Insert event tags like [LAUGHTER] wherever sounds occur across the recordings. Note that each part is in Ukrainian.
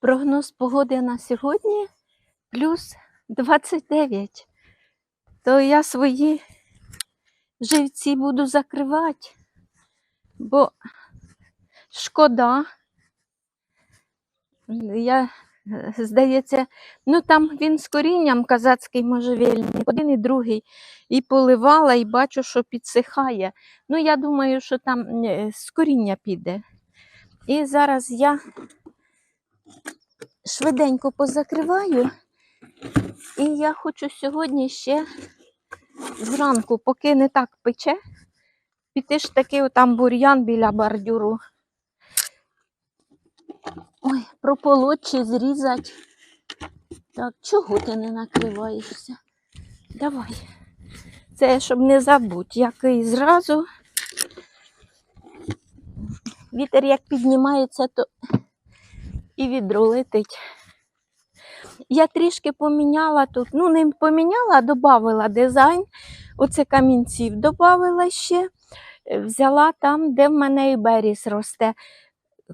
Прогноз погоди на сьогодні плюс 29. То я свої живці буду закривати, бо шкода. Я, здається, ну там він з корінням казацький можжевельник, один і другий. І поливала, і бачу, що підсихає. Ну, я думаю, що там е, з коріння піде. І зараз я швиденько позакриваю. І я хочу сьогодні ще зранку, поки не так пече, піти ж таки отам бур'ян біля бордюру. Ой, прополоть чи зрізати. Так, чого ти не накриваєшся? Давай. Це щоб не забудь, який зразу. Вітер як піднімається, то і відро летить. Я трішки поміняла тут, ну не поміняла, а додавала дизайн. Оце камінців додавала ще. Е, Взяла там, де в мене і беріс росте.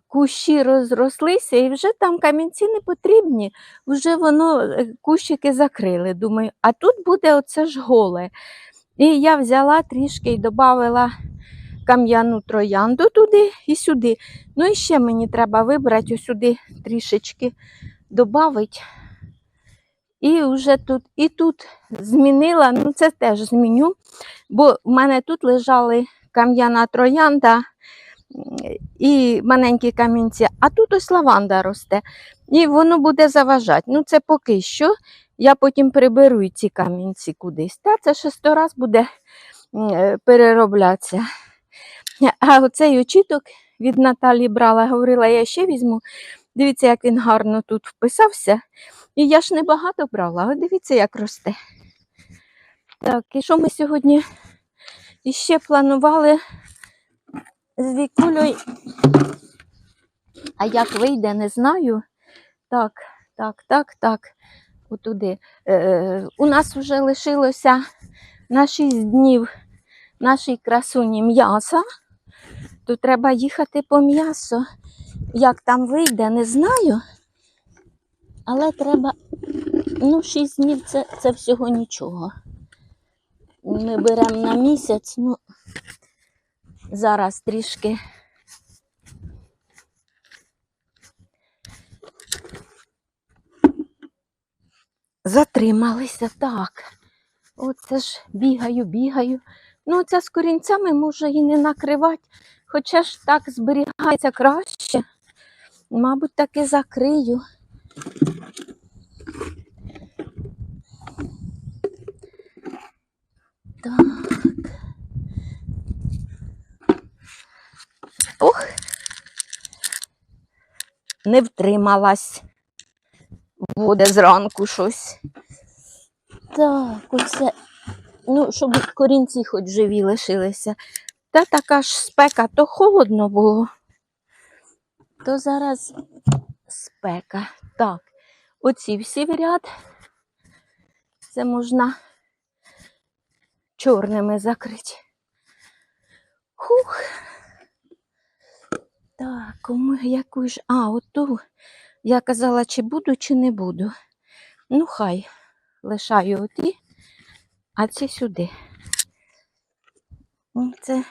Кущі розрослися, і вже там камінці не потрібні. Вже воно е, кущики закрили. Думаю, а тут буде оце ж голе. І я взяла трішки і додавала кам'яну троянду туди і сюди. Ну і ще мені треба вибрати ось сюди трішечки додати. І вже тут, і тут змінила, ну це теж зміню, бо в мене тут лежали кам'яна троянда і маленькі камінці, а тут ось лаванда росте. І воно буде заважати. Ну, це поки що. Я потім приберу ці камінці кудись. Та це ще сто раз буде е, перероблятися. А оцей очіток від Наталі брала, говорила, я ще візьму. Дивіться, як він гарно тут вписався. І я ж не багато брала, але дивіться, як росте. Так, і що ми сьогодні іще планували з Вікулею? А як вийде, не знаю. Так, так, так, так. Отуди. Е, у нас вже лишилося на 6 днів нашій красуні м'яса. То треба їхати по м'ясо. Як там вийде, не знаю. Але треба, ну, 6 днів це, це всього нічого. Ми беремо на місяць, ну, зараз трішки. Затрималися так. Оце ж бігаю, бігаю. Ну, це з корінцями може і не накривати, хоча ж так зберігається краще. Мабуть, таки закрию. Так. Ох. Не втрималась. Буде зранку щось. Так, оце. Ну, щоб корінці хоч живі лишилися. Та така ж спека, то холодно було, то зараз спека. Так, оці всі в ряд. Це можна чорними закрити. Хух. Так, кому яку ж. А, оту. Я казала, чи буду, чи не буду. Ну, хай лишаю оті, а ці сюди. Це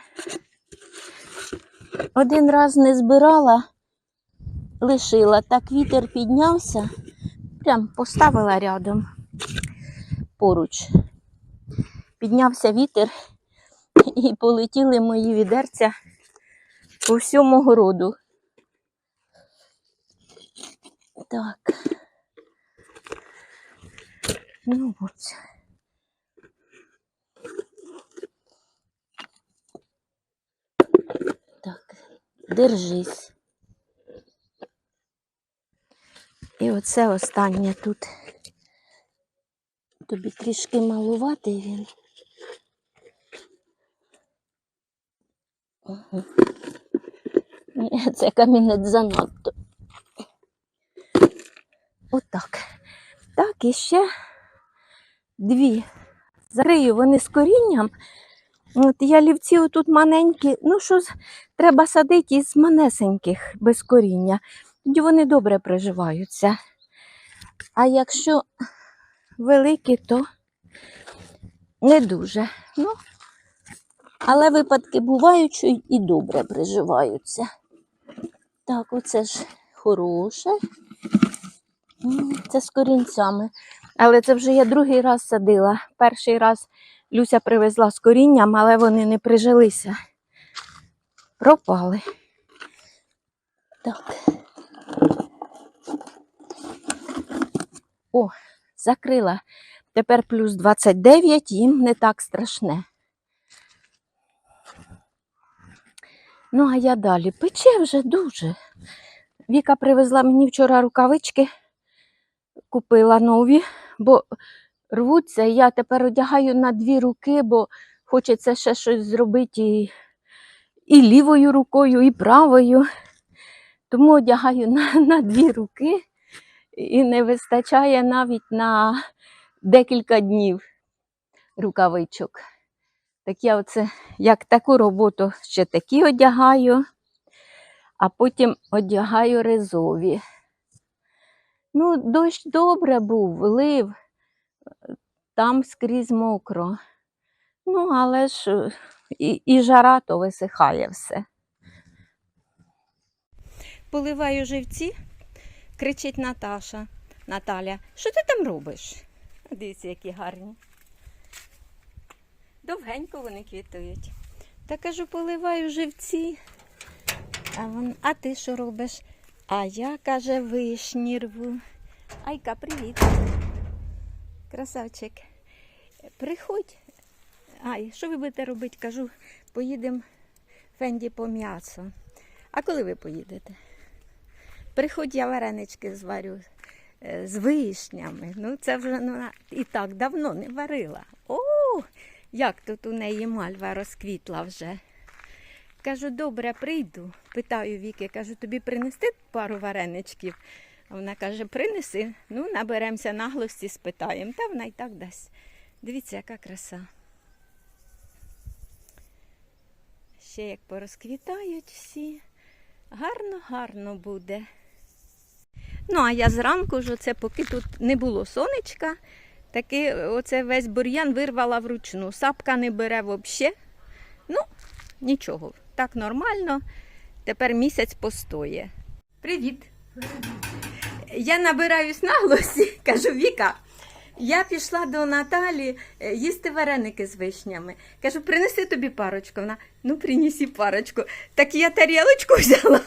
один раз не збирала, лишила. Так вітер піднявся, прям поставила рядом поруч. Піднявся вітер і полетіли мої відерця по всьому городу. Так. Ну от. Держись. І оце останнє тут. Тобі трішки малуватий він. Ні, Це камінець занадто. Отак. Так, і ще дві. Закрию вони з корінням. От ялівці отут маленькі, ну що треба садити із манесеньких без коріння. тоді вони добре приживаються. А якщо великі, то не дуже. Ну, але випадки бувають, що і добре приживаються. Так, оце ж хороше. Це з корінцями. Але це вже я другий раз садила. Перший раз Люся привезла з корінням, але вони не прижилися. Пропали. Так. О, закрила. Тепер плюс 29, їм не так страшне. Ну, а я далі. Пече вже дуже. Віка привезла мені вчора рукавички, купила нові, бо рвуться. і Я тепер одягаю на дві руки, бо хочеться ще щось зробити і, і лівою рукою, і правою. Тому одягаю на, [LAUGHS] на дві руки і не вистачає навіть на декілька днів рукавичок. Так я оце, як таку роботу ще такі одягаю, а потім одягаю ризові. Ну, дощ добре був, лив, там скрізь мокро. Ну, але ж е, і, і жара то висихає все. Поливаю живці, кричить Наташа. Наталя, що ти там робиш? Дивіться, які гарні. Довгенько вони квітують. Та кажу, поливаю живці. А, вон, а ти що робиш? А я, каже, вишні рву. Айка, привіт. Красавчик. Приходь. Ай, що ви будете робити? Кажу, поїдемо Фенді по м'ясо. А коли ви поїдете? Приходь, я варенички зварю е, з вишнями. Ну, це вже ну, і так давно не варила. О, як тут у неї мальва розквітла вже. Кажу, добре, прийду. Питаю Віки, кажу, тобі принести пару вареничків. Вона каже, принеси. Ну, наберемося наглості, спитаємо. Та вона і так дасть. Дивіться, яка краса. Ще як порозквітають всі. Гарно, гарно буде. Ну, а я зранку ж, оце, поки тут не було сонечка, таки оце весь бур'ян вирвала вручну. Сапка не бере взагалі. Ну, нічого, так нормально. Тепер місяць постоє. Привіт. Я набираюсь наглості, [LAUGHS] кажу Віка. Я пішла до Наталі е, їсти вареники з вишнями. Кажу, принеси тобі парочку. Вона, ну принеси парочку. Так я тарілочку [LAUGHS] взяла.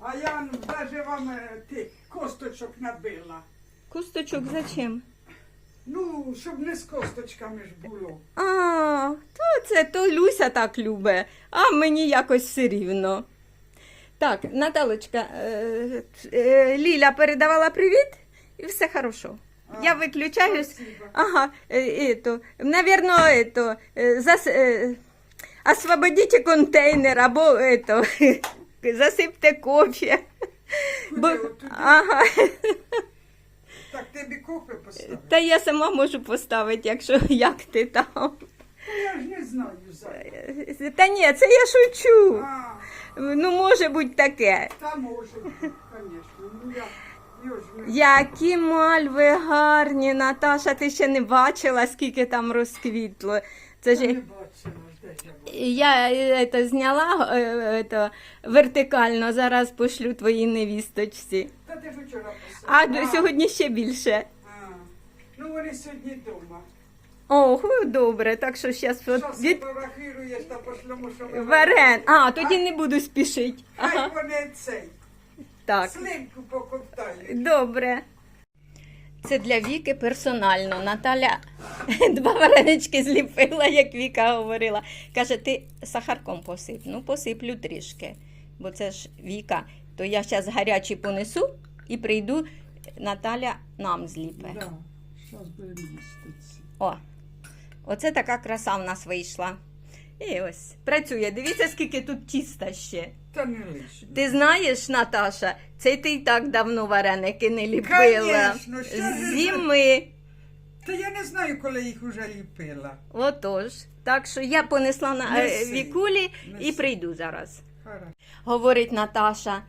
А я даже вам е, ти косточок набила. Кусточок зачем? Ну, щоб не з косточками ж було. А, то це то Люся так любить, а мені якось все рівно. Так, Наталочка, е, е, Ліля передавала привіт і все хорошо. А, Я виключаюсь. Спасибо. Ага, э, это, наверное, это, э, зас, э, освободите контейнер або это, [LAUGHS] засипте кофе. Куди Бо, отуди? ага, Так тобі кофе поставити? та я сама можу поставити, якщо як ти там. Ну, Я ж не знаю зараз. Та ні, це я шучу. А, Ну, може бути таке. та може, звісно. Ну я, я ж не Які мальви гарні, Наташа, ти ще не бачила, скільки там розквітло. Це ж не бачила, ж, де я була. Я е, это, зняла е, вертикально, зараз пошлю твоїй невісточці. Та ти ж вчора А писала. до- сьогодні ще більше. А, ну вони сьогодні вдома. О, добре, так що зараз від фотографіруєш та пошлемо, що ми варен. А, тоді не буду спішити. Хай Ага, вони цей, так. слинку поковтають. Добре. Це для Віки персонально. Наталя [LAUGHS] два варенички зліпила, як Віка говорила. Каже, ти сахарком посип. Ну, посиплю трішки. Бо це ж Віка. То я зараз гарячий понесу і прийду, Наталя нам зліпе. Да, щас будемо їсти ці. О, оце така краса в нас вийшла. І ось працює. Дивіться, скільки тут тіста ще. Та не лишнє. Ти знаєш, Наташа, це ти й так давно вареники не ліпила. Конечно, З Зими. Та я не знаю, коли їх уже ліпила. Отож. Так що я понесла на е, Неси. вікулі і Неси. прийду зараз. Говорить Наташа,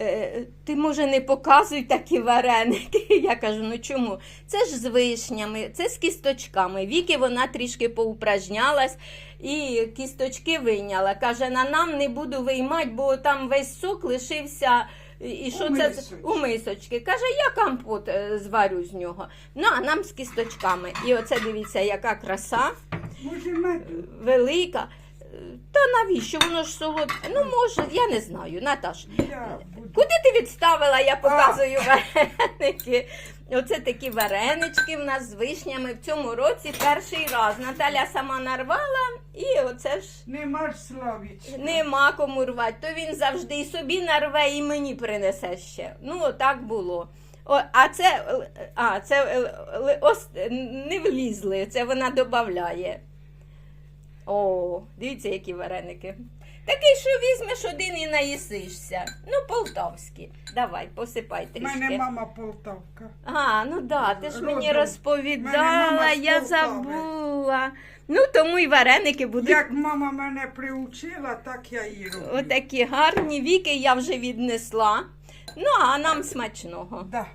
«Е, ти може не показуй такі вареники. [LAUGHS] Я кажу, ну чому? Це ж з вишнями, це з кісточками. Віки вона трішки поупражнялась і кісточки вийняла. Каже, на нам не буду виймати, бо там весь сок лишився. І і У це мисочці. у мисочки? Каже, я компот е, зварю з нього. Ну, а нам з кісточками. І оце дивіться, яка краса велика. Е, Та навіщо? Воно ж солодке. Ну, може, я не знаю, Наташ. Я буду. Куди ти відставила? Я показую вареники. Оце такі варенички в нас з вишнями в цьому році перший раз. Наталя сама нарвала, і оце ж Нема ж славіч. нема кому рвати. То він завжди і собі нарве, і мені принесе ще. Ну, отак було. О, а це, е, а, це е, е, ос- не влізли, це вона додає. О, дивіться, які вареники. Такий, що візьмеш один і наїсишся. Ну, полтавські. Давай, посипай У мене мама Полтавка. А, ну да, ти ж мені Родом. Мене розповідала, мама з я Полтави. забула. Ну, тому й вареники будуть Як мама мене приучила, так я і роблю. отакі гарні. Віки я вже віднесла. Ну, а нам смачного. Да.